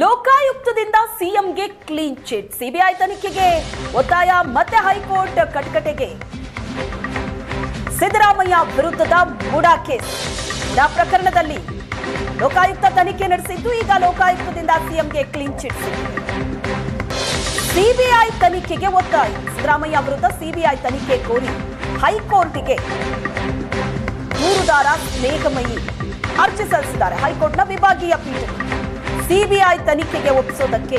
ಲೋಕಾಯುಕ್ತದಿಂದ ಸಿಎಂಗೆ clean chit. CBI ತನಿಖೆಗೆ ಒತ್ತಾಯ ಮತ್ತೆ ಹೈಕೋರ್ಟ್ ಕಟಕಟೆಗೆ. ಸಿದ್ದರಾಮಯ್ಯ ವಿರುದ್ಧದ ಮುಡಾ ಕೇಸ್. ಮುಡಾ ಪ್ರಕರಣದಲ್ಲಿ ಲೋಕಾಯುಕ್ತ ತನಿಖೆ ನಡೆಸಿದ್ದು ಈಗ ಲೋಕಾಯುಕ್ತದಿಂದ ಸಿಎಂಗೆ ಕ್ಲೀನ್ ಚಿಟ್. ಸಿಬಿಐ ತನಿಖೆಗೆ ಒತ್ತಾಯ. ಸಿದ್ದರಾಮಯ್ಯ ವಿರುದ್ಧ ಸಿಬಿಐ ತನಿಖೆ ಕೋರಿ ಹೈಕೋರ್ಟ್ಗೆ ದೂರುದಾರ ಸ್ನೇಹಮಯಿ ಅರ್ಜಿ ಸಲ್ಲಿಸಿದ್ದಾರೆ. ಹೈಕೋರ್ಟ್ನ ವಿಭಾಗೀಯ ಪೀಠಕ್ಕೆ ಸಿಬಿಐ ತನಿಖೆಗೆ ಒಪ್ಪಿಸೋದಕ್ಕೆ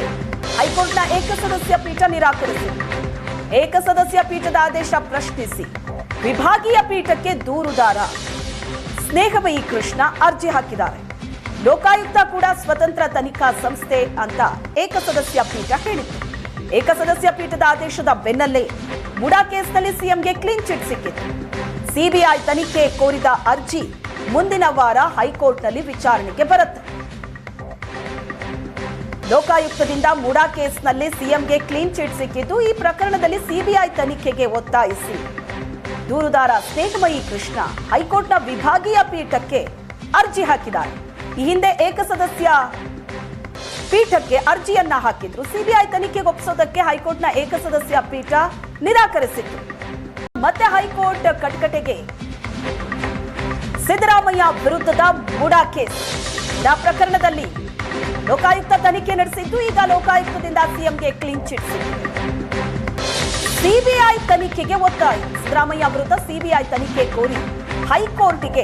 ಹೈಕೋರ್ಟ್ನ ಏಕಸದಸ್ಯ ಪೀಠ ನಿರಾಕರಿಸಿದೆ. ಏಕಸದಸ್ಯ ಪೀಠದ ಆದೇಶ ಪ್ರಶ್ನಿಸಿ ವಿಭಾಗೀಯ ಪೀಠಕ್ಕೆ ದೂರುದಾರ ಸ್ನೇಹಮಯಿ ಕೃಷ್ಣ ಅರ್ಜಿ ಹಾಕಿದ್ದಾರೆ. ಲೋಕಾಯುಕ್ತ ಕೂಡ ಸ್ವತಂತ್ರ ತನಿಖಾ ಸಂಸ್ಥೆ ಅಂತ ಏಕಸದಸ್ಯ ಪೀಠ ಹೇಳಿತ್ತು. ಏಕಸದಸ್ಯ ಪೀಠದ ಆದೇಶದ ಬೆನ್ನಲ್ಲೇ ಮುಡಾ ಕೇಸ್ನಲ್ಲಿ ಸಿಎಂಗೆ ಕ್ಲೀನ್ ಚಿಟ್ ಸಿಕ್ಕಿತು ಸಿಬಿಐ ತನಿಖೆ ಕೋರಿದ ಅರ್ಜಿ ಮುಂದಿನ ವಾರ ಹೈಕೋರ್ಟ್ನಲ್ಲಿ ವಿಚಾರಣೆಗೆ ಬರುತ್ತೆ. ಲೋಕಾಯುಕ್ತದಿಂದ ಮುಡಾ ಕೇಸ್ನಲ್ಲಿ ಸಿಎಂಗೆ ಕ್ಲೀನ್ ಚಿಟ್ ಸಿಕ್ಕಿದ್ದು, ಈ ಪ್ರಕರಣದಲ್ಲಿ ಸಿಬಿಐ ತನಿಖೆಗೆ ಒತ್ತಾಯಿಸಿ. ದೂರುದಾರ ಸ್ನೇಹಮಯಿ ಕೃಷ್ಣ ಹೈಕೋರ್ಟ್ನ ವಿಭಾಗೀಯ ಪೀಠಕ್ಕೆ ಅರ್ಜಿ ಹಾಕಿದ್ದಾರೆ. ಈ ಹಿಂದೆ ಏಕಸದಸ್ಯ ಪೀಠಕ್ಕೆ ಅರ್ಜಿಯನ್ನ ಹಾಕಿದ್ರು. ಸಿಬಿಐ ತನಿಖೆಗೆ ಒಪ್ಪಿಸೋದಕ್ಕೆ ಹೈಕೋರ್ಟ್ನ ಏಕಸದಸ್ಯ ಪೀಠ ನಿರಾಕರಿಸಿತ್ತು. ಮತ್ತೆ ಹೈಕೋರ್ಟ್ ಕಟಕಟೆಗೆ ಸಿದ್ದರಾಮಯ್ಯ ವಿರುದ್ಧದ ಮುಡಾ ಕೇಸ್. ಪ್ರಕರಣದಲ್ಲಿ ಲೋಕಾಯುಕ್ತ ತನಿಖೆ ನಡೆಸಿದ್ದು, ಈಗ ಲೋಕಾಯುಕ್ತದಿಂದ ಸಿಎಂಗೆ ಕ್ಲೀನ್ ಚಿಟ್ ಸಿಬಿಐ ತನಿಖೆಗೆ ಒತ್ತಾಯ. ಸಿದ್ದರಾಮಯ್ಯ ವಿರುದ್ಧ ಸಿಬಿಐ ತನಿಖೆ ಕೋರಿ ಹೈಕೋರ್ಟ್ಗೆ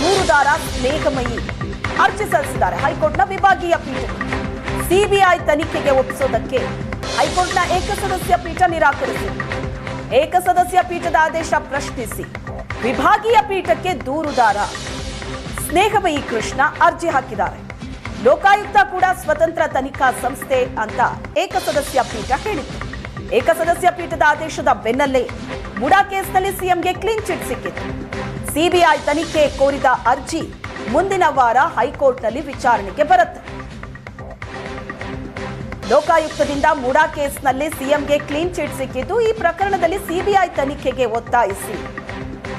ದೂರುದಾರ ಸ್ನೇಹಮಯಿ ಅರ್ಜಿ ಸಲ್ಲಿಸಿದ್ದಾರೆ. ಹೈಕೋರ್ಟ್ನ ವಿಭಾಗೀಯ ಪೀಠ. ಸಿಬಿಐ ತನಿಖೆಗೆ ಒಪ್ಪಿಸೋದಕ್ಕೆ ಹೈಕೋರ್ಟ್ನ ಏಕಸದಸ್ಯ ಪೀಠ ನಿರಾಕರಿಸಿದೆ. ಏಕಸದಸ್ಯ ಪೀಠದ ಆದೇಶ ಪ್ರಶ್ನಿಸಿ. ವಿಭಾಗೀಯ ಪೀಠಕ್ಕೆ ದೂರುದಾರ ಸ್ನೇಹಮಯಿ ಕೃಷ್ಣ ಅರ್ಜಿ ಹಾಕಿದ್ದಾರೆ. ಲೋಕಾಯುಕ್ತ ಕೂಡ ಸ್ವತಂತ್ರ ತನಿಖಾ ಸಂಸ್ಥೆ ಅಂತ ಏಕಸದಸ್ಯ ಪೀಠ ಹೇಳಿತ್ತು. ಏಕಸದಸ್ಯ ಪೀಠದ ಆದೇಶದ ಬೆನ್ನಲ್ಲೇ ಮುಡಾ ಕೇಸ್ನಲ್ಲಿ ಸಿಎಂಗೆ ಕ್ಲೀನ್ ಚಿಟ್ ಸಿಕ್ಕಿತ್ತು ಸಿಬಿಐ ತನಿಖೆ ಕೋರಿದ ಅರ್ಜಿ ಮುಂದಿನ ವಾರ ಹೈಕೋರ್ಟ್ನಲ್ಲಿ ವಿಚಾರಣೆಗೆ ಬರುತ್ತೆ. ಲೋಕಾಯುಕ್ತದಿಂದ ಮುಡಾ ಕೇಸ್ನಲ್ಲಿ ಸಿಎಂಗೆ ಕ್ಲೀನ್ ಚಿಟ್ ಸಿಕ್ಕಿದ್ದು ಈ ಪ್ರಕರಣದಲ್ಲಿ ಸಿಬಿಐ ತನಿಖೆಗೆ ಒತ್ತಾಯಿಸಿ.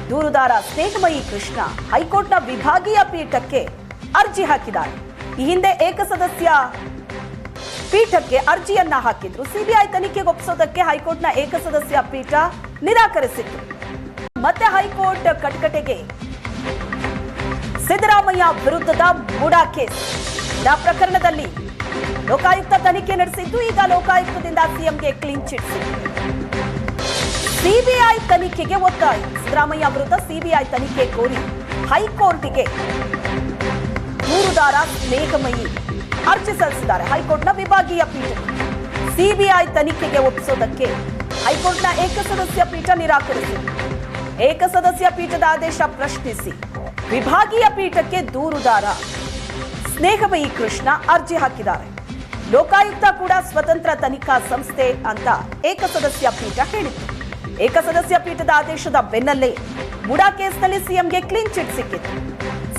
ದೂರುದಾರ ಸ್ನೇಹಮಯಿ ಕೃಷ್ಣ ಹೈಕೋರ್ಟ್ನ ವಿಭಾಗೀಯ ಪೀಠಕ್ಕೆ ಅರ್ಜಿ ಹಾಕಿದ್ದಾರೆ. ಈ ಹಿಂದೆ ಏಕಸದಸ್ಯ ಪೀಠಕ್ಕೆ ಅರ್ಜಿಯನ್ನ ಹಾಕಿದ್ರು. ಸಿಬಿಐ ತನಿಖೆಗೆ ಒಪ್ಪಿಸೋದಕ್ಕೆ ಹೈಕೋರ್ಟ್ನ ಏಕಸದಸ್ಯ ಪೀಠ ನಿರಾಕರಿಸಿತ್ತು. ಮತ್ತೆ ಹೈಕೋರ್ಟ್ ಕಟಕಟೆಗೆ ಸಿದ್ದರಾಮಯ್ಯ ವಿರುದ್ಧದ ಮೂಡಾ ಕೇಸ್. ಪ್ರಕರಣದಲ್ಲಿ ಲೋಕಾಯುಕ್ತ ತನಿಖೆ ನಡೆಸಿದ್ದು, ಈಗ ಲೋಕಾಯುಕ್ತದಿಂದ ಸಿಎಂಗೆ ಕ್ಲೀನ್ ಚಿಟ್ ಸಿಬಿಐ ತನಿಖೆಗೆ ಒತ್ತಾಯ. ಸಿದ್ದರಾಮಯ್ಯ ವಿರುದ್ಧ ಸಿಬಿಐ ತನಿಖೆ ಕೋರಿ ಹೈಕೋರ್ಟ್ಗೆ ದೂರುದಾರ ಸ್ನೇಹಮಯಿ ಅರ್ಜಿ ಸಲ್ಲಿಸಿದ್ದಾರೆ. ಹೈಕೋರ್ಟ್ನ ವಿಭಾಗೀಯ ಪೀಠ. ಸಿಬಿಐ ತನಿಖೆಗೆ ಒಪ್ಪಿಸೋದಕ್ಕೆ ಹೈಕೋರ್ಟ್ನ ಏಕಸದಸ್ಯ ಪೀಠ ನಿರಾಕರಿಸಿದೆ. ಏಕಸದಸ್ಯ ಪೀಠದ ಆದೇಶ ಪ್ರಶ್ನಿಸಿ ವಿಭಾಗೀಯ ಪೀಠಕ್ಕೆ ದೂರುದಾರ ಸ್ನೇಹಮಯಿ ಕೃಷ್ಣ ಅರ್ಜಿ ಹಾಕಿದ್ದಾರೆ. ಲೋಕಾಯುಕ್ತ ಕೂಡ ಸ್ವತಂತ್ರ ತನಿಖಾ ಸಂಸ್ಥೆ ಅಂತ ಏಕಸದಸ್ಯ ಪೀಠ ಹೇಳಿತ್ತು. ಏಕಸದಸ್ಯ ಪೀಠದ ಆದೇಶದ ಬೆನ್ನಲ್ಲೇ ಬುಡಾ ಕೇಸ್ನಲ್ಲಿ ಸಿಎಂಗೆ ಕ್ಲೀನ್ ಚಿಟ್ ಸಿಕ್ಕಿತ್ತು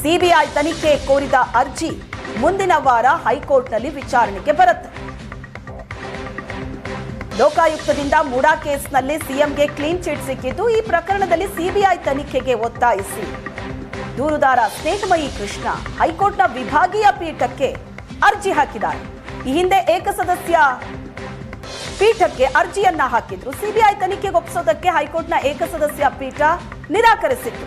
ಸಿಬಿಐ ತನಿಖೆ ಕೋರಿದ ಅರ್ಜಿ ಮುಂದಿನ ವಾರ ಹೈಕೋರ್ಟ್ನಲ್ಲಿ ವಿಚಾರಣೆಗೆ ಬರುತ್ತೆ. ಲೋಕಾಯುಕ್ತದಿಂದ ಮೂಡಾ ಕೇಸ್ನಲ್ಲಿ ಸಿಎಂಗೆ ಕ್ಲೀನ್ ಚಿಟ್ ಸಿಕ್ಕಿದ್ದು ಈ ಪ್ರಕರಣದಲ್ಲಿ ಸಿಬಿಐ ತನಿಖೆಗೆ ಒತ್ತಾಯಿಸಿ. ದೂರುದಾರ ಸ್ನೇಹಮಯಿ ಕೃಷ್ಣ ಹೈಕೋರ್ಟ್ನ ವಿಭಾಗೀಯ ಪೀಠಕ್ಕೆ ಅರ್ಜಿ ಹಾಕಿದ್ದಾರೆ. ಈ ಹಿಂದೆ ಏಕಸದಸ್ಯ ಪೀಠಕ್ಕೆ ಅರ್ಜಿಯನ್ನ ಹಾಕಿದ್ರು. ಸಿಬಿಐ ತನಿಖೆಗೆ ಒಪ್ಪಿಸೋದಕ್ಕೆ ಹೈಕೋರ್ಟ್ನ ಏಕಸದಸ್ಯ ಪೀಠ ನಿರಾಕರಿಸಿತ್ತು.